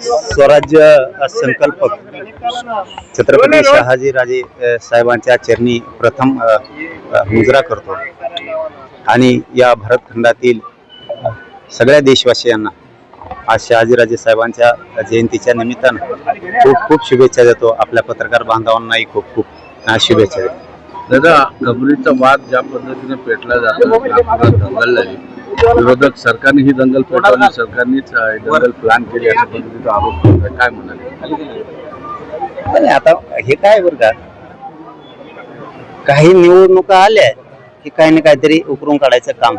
स्वराज्य संकल्पक छत्रपती शहाजीराजे अ, साहेबांच्या चरणी प्रथम मुजरा करतो. आणि या भरतखंडातील सगळ्या देशवासियांना आज शहाजीराजे साहेबांच्या जयंतीच्या निमित्तानं खूप खूप शुभेच्छा देतो. आपल्या पत्रकार बांधवांनाही खूप खूप शुभेच्छा देतो. दादा कबुलीचा वाद ज्या पद्धतीने पेटला जातो नागपुरात दंगल झाली विरोधक सरकारने ही दंगल पेटवली सरकारनेच दंगल प्लॅन केली अशा पद्धतीचा आरोप. काय म्हणाले? पण आता हे काय बरं का? काही निवडणुका आल्या की काही ना काहीतरी उकरून काढायचं काम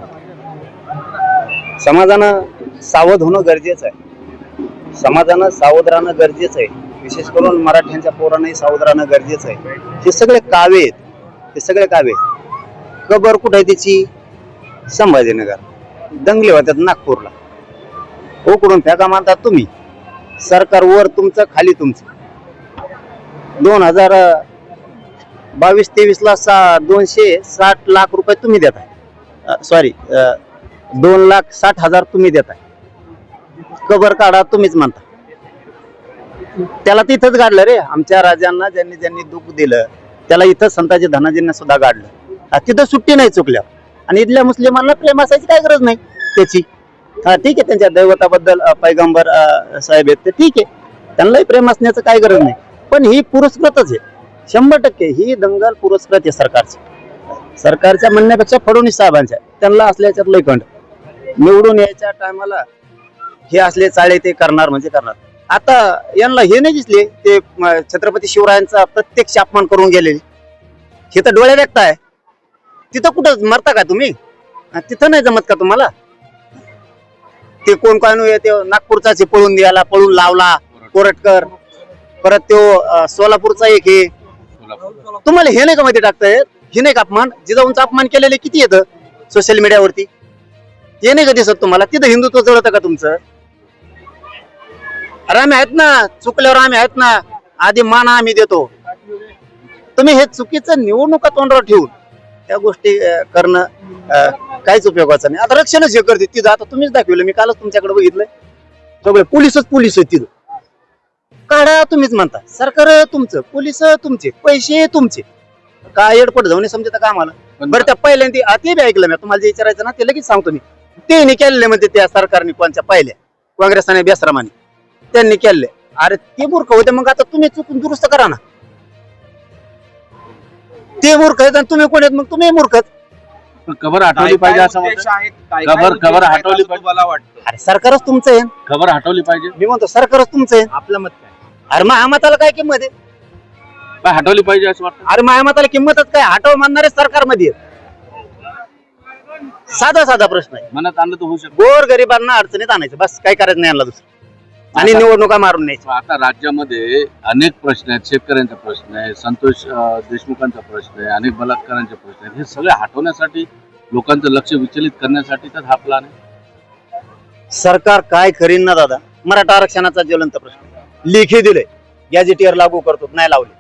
समाजानं सावध होणं गरजेचं आहे. समाजानं सावध राहणं गरजेचं आहे. विशेष करून मराठ्यांच्या पोरांनाही सावध राहणं गरजेचं आहे. हे सगळे कावे आहेत. हे सगळे कावे आहेत. कबर कुठे आहे त्याची संभाजीनगर. दंगले होतात नागपूरला. उकडून फेका मानतात तुम्ही. सरकार वर तुमचं खाली तुमचं. दोन हजार बावीस तेवीस ला सा दोनशे साठ लाख रुपये तुम्ही देताय. सॉरी दोन लाख साठ हजार तुम्ही देताय. कबर काढा तुम्हीच म्हणता. त्याला तिथंच गाडलं रे. आमच्या राजांना ज्यांनी ज्यांनी दुःख दिलं त्याला इथं संताजी धनाजींना सुद्धा गाडलं. तिथं सुट्टी नाही चुकल्या आणि इथल्या मुस्लिमांना प्रेम असायची काय गरज नाही त्याची. हा ठीक आहे त्यांच्या दैवताबद्दल पैगंबर साहेब आहेत ते ठीक आहे. त्यांनाही प्रेम असण्याचं काय गरज नाही. पण ही पुरस्कृतच आहे. शंभर टक्के ही दंगल पुरस्कृत आहे सरकारची. सरकारच्या म्हणण्यापेक्षा फडणवीस साहेबांच्या. त्यांना असल्याच्यात लय कंड. निवडून यायच्या टायमाला हे असले चाळे ते करणार म्हणजे करणार. आता यांना हे नाही दिसले ते छत्रपती शिवरायांचा प्रत्यक्ष अपमान करून गेलेले. हे तर डोळे व्यक्त आहे. तिथं कुठं मरता का तुम्ही? तिथं नाही जमत का तुम्हाला? ते कोण कोण ते नागपूरचा पळून द्यायला पळून लावला कोरटकर. परत तो सोलापूरचा एक हे तुम्हाला हे नाही का माहिती टाकताय हे नाही का अपमान? जिजाऊंचा अपमान केलेले किती येतं सोशल मीडियावरती हे नाही का दिसत तुम्हाला? तिथं हिंदुत्व जळतं का तुमचं? अरे आम्ही आहेत ना चुकल्यावर आम्ही आहेत ना आधी मान आम्ही देतो. तुम्ही हे चुकीचं निवडणुका तोंडावर ठेवून त्या गोष्टी करणं काहीच उपयोगाचं नाही. आता रक्षणच हे करते तिथं आता तुम्हीच दाखवलं मी कालच तुमच्याकडे बघितलंय. सगळे पोलिसच पोलीस आहेत तिथं. काढा तुम्हीच म्हणता सरकार तुमचं पोलीस तुमचे पैसे तुमचे. काय एडपट जाऊन समजत का आम्हाला? बरं त्या पहिल्यांदा ते बी ऐकलं मी तुम्हाला जे विचारायचं ना ते लगेच सांगतो मी. ते नाही केलेले म्हणजे त्या सरकारने कोणच्या पहिल्या काँग्रेसाने बेसरामाने. त्यांनी केले अरे ते मूर्ख होते मग आता तुम्ही चुकून दुरुस्त करा ना. ते मूर्ख आहेत आणि तुम्ही कोण आहेत? मग तुम्ही मूर्खच पण कबर हटवली पाहिजे असं म्हणतात. कबर कबर हटवली पाहिजे. मला वाटतं? अरे सरकारच तुमचं आहे. खबर हटवली पाहिजे. मी म्हणतो सरकारच तुमचं आहे. आपलं मत काय? अरे महामताला काय किंमत आहे? काय हटवली पाहिजे असं वाटतं? अरे महामताला किंमतच काय? हटव म्हणणारे सरकारमध्ये आहेत. साधा साधा प्रश्न आहे. मनात आणलं तर होऊ शकतो. गोर गरिबांना अडचणीत आणायचं. बस काय करायचं नाही यांना दुसरं. आणि निवडणुका मारून न्यायचं आता राज्यामध्ये अनेक प्रश्न आहेत शेतकऱ्यांचा प्रश्न आहे संतोष देशमुखांचा प्रश्न आहे अनेक बलात्कारांचे प्रश्न आहेत. हे सगळे हटवण्यासाठी लोकांचं लक्ष विचलित करण्यासाठी तर हा प्लान आहे. सरकार काय करीन ना दादा? मराठा आरक्षणाचा ज्वलंत प्रश्न. लेखी दिले गॅजेटियर लागू करतो नाही लावले.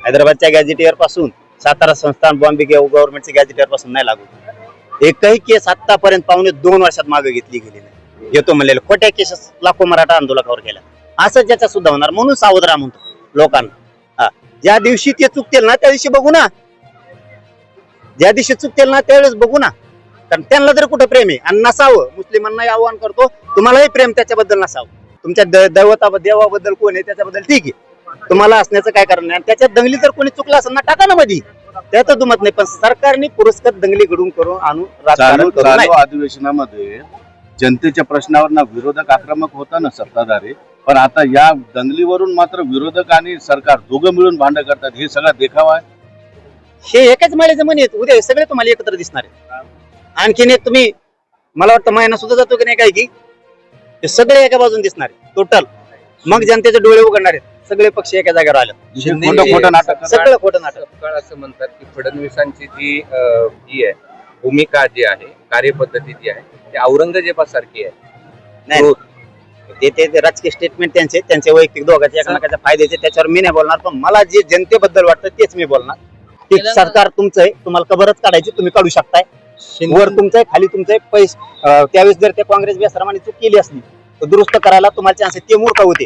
हैदराबादच्या गॅजेटियरपासून सातारा संस्थान बॉम्बे गव्हर्नमेंटच्या गॅजेटियरपासून नाही लागू. एकही केस आतापर्यंत पावणे दोन वर्षात मागे घेतली गेली नाही. येतो म्हणलेले खोट्या केसेस लाखो मराठा आंदोलकावर केल्या असं ज्याचा सुद्धा होणार म्हणून सावध राहा म्हणतो लोकांना. हा. ज्या दिवशी ते चुकतील ना त्या दिवशी बघू ना. ज्या दिवशी चुकतील ना त्यावेळेस बघू ना. कारण त्यांना जर कुठं प्रेम आहे आणि नसावं मुस्लिमांनाही आव्हान करतो तुम्हालाही प्रेम त्याच्याबद्दल नसावं. तुमच्या द- दैवताबद्दल देवाबद्दल कोण आहे त्याच्याबद्दल ठीक आहे. तुम्हाला असण्याचं काय कारण नाही. आणि त्याच्यात दंगली जर कोणी चुकला असेल ना टाका ना मध्ये त्यात दुमत नाही. पण सरकारने पुरस्कार दंगली घडून करून आणून चालू अधिवेशनामध्ये जनतेच्या प्रश्नावर ना विरोधक आक्रमक होता ना सत्ताधारी पण आता या दंगलीवरून मात्र विरोधक आणि सरकार दोघं मिळून भांडण करतात हे सगळा देखावा आहे. हे एकाच माळेचे म्हणे उद्या हे सगळे तुम्हाला एकत्र दिसणार आहे आणखीन एक तुम्ही मला वाटतं महिना सुद्धा जातो की नाही काय की? हे सगळे एका बाजून दिसणार आहे टोटल मग जनतेचे डोळे उघडणार आहेत. सगळे पक्ष एका जागेवर आले. जे खोटं खोटं नाटक. सगळं खोटं नाटक. सपकाळ असं म्हणतात की फडणवीसांची जी अं, ही आहे भूमिका जी आहे कार्यपद्धती जी आहे ती औरंगजेबासारखी आहे. नाही ते ते ते राजकीय स्टेटमेंट त्यांचे त्यांचे वैयक्तिक दोघांचे एकमेकाच्या फायद्याचे त्याच्यावर मी नाही बोलणार पण मला जे जनतेबद्दल वाटतं तेच मी बोलणार. की सरकार तुमचं आहे तुम्हाला कबरच काढायची तुम्ही काढू शकताय. वर तुमचं आहे खाली तुमचं आहे पैसे अं, त्यावेळेस जर ते काँग्रेस बेसरामाने चूक केली असली तर दुरुस्त करायला तुम्हाला चान्स आहे ते मूर्ख होते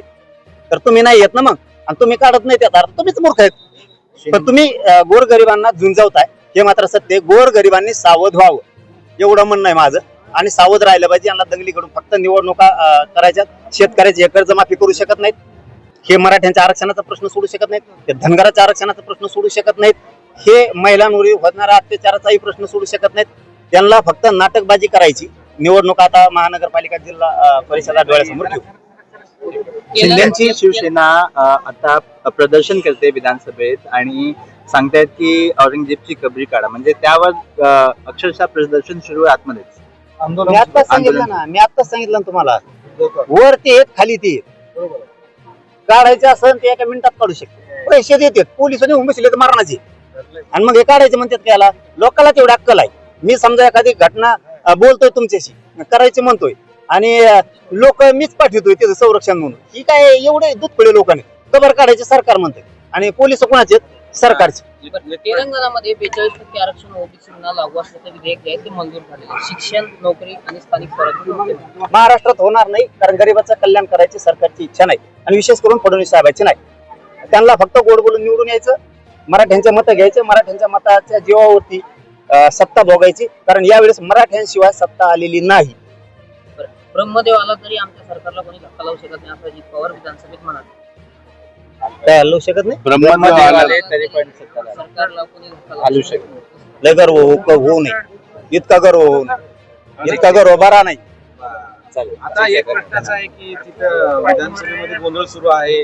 तर तुम्ही नाही येत ना मग आणि तुम्ही काढत नाही त्यात अर्थ तुम्हीच मूर्ख आहेत. पण तुम्ही अं, गोरगरिबांना झुंजवताय हे मात्र सत्य आहे. गोरगरिबांनी सावध व्हावं. एवढं म्हणणं आहे माझं. आणि सावध राहिलं पाहिजे. यांना दंगलीकडून फक्त निवडणुका करायच्या शेतकऱ्याची हे कर्जमाफी करू शकत नाहीत. हे मराठ्यांच्या आरक्षणाचा प्रश्न सोडू शकत नाहीत. ते धनगराच्या आरक्षणाचा प्रश्न सोडू शकत नाहीत. हे महिलांवर होणाऱ्या अत्याचाराचाही प्रश्न सोडू शकत नाहीत. त्यांना फक्त नाटकबाजी करायची. निवडणूक आता महानगरपालिका जिल्हा परिषदा डोळ्यासमोर ठेवू. शिंदेची शिवसेना आता प्रदर्शन करते विधानसभेत आणि सांगतायत की औरंगजेबची कबरी काढा. म्हणजे त्यावर अक्षरशः प्रदर्शन सुरू आहे आतमध्येच. मी आता सांगितलं ना मी आता सांगितलं ना तुम्हाला. वर ते येत खाली ते. येत काढायचे असेल ते एका मिनिटात काढू शकते. पैसे देतात पोलिसांनी उमेसले तर मारणाचे. आणि मग हे काढायचे म्हणतात की याला? लोकांना तेवढी अक्कल आहे. मी समजा एखादी घटना अं, बोलतोय तुमच्याशी करायचे म्हणतोय आणि लोक मीच पाठवतोय त्याचं संरक्षण म्हणून. ही काय एवढे दुधपळे लोकांनी. कबर काढायचे सरकार म्हणते. आणि पोलीस कोणाचे आहेत? सरकारचे. तेलंगणामध्ये बेचाळीस टक्के आरक्षण ओबीसींना लागू असल्याचं विधेयक जे आहे ते मंजूर झालेलं आहे. शिक्षण नोकरी आणि स्थानिक स्वराज्य महाराष्ट्रात होणार नाही कारण गरिबाचं कल्याण करायची सरकारची इच्छा नाही. आणि विशेष करून फडणवीस साहेबांची नाही. त्यांना फक्त गोड बोलून निवडून यायचं मराठ्यांचे मतं घ्यायचे मराठ्यांच्या मताच्या जीवावरती अं, सत्ता भोगायची कारण यावेळेस मराठ्यांशिवाय सत्ता आलेली नाही. ब्रह्मदेव आला तरी आमच्या सरकारला कोणी धक्का लावू शकत नाही असं अजित पवार विधानसभेत म्हणाले. काय हलवू शकत नाही? ब्रह्मदेव आला. तरी पण शकत लय गर्व होऊ होऊ नये. इतका गर्व होऊ नये. इतका गर्व बरा नाही. चालेल. आता एक प्रश्नाचा आहे की तिथं विधानसभेमध्ये गोंधळ सुरू आहे.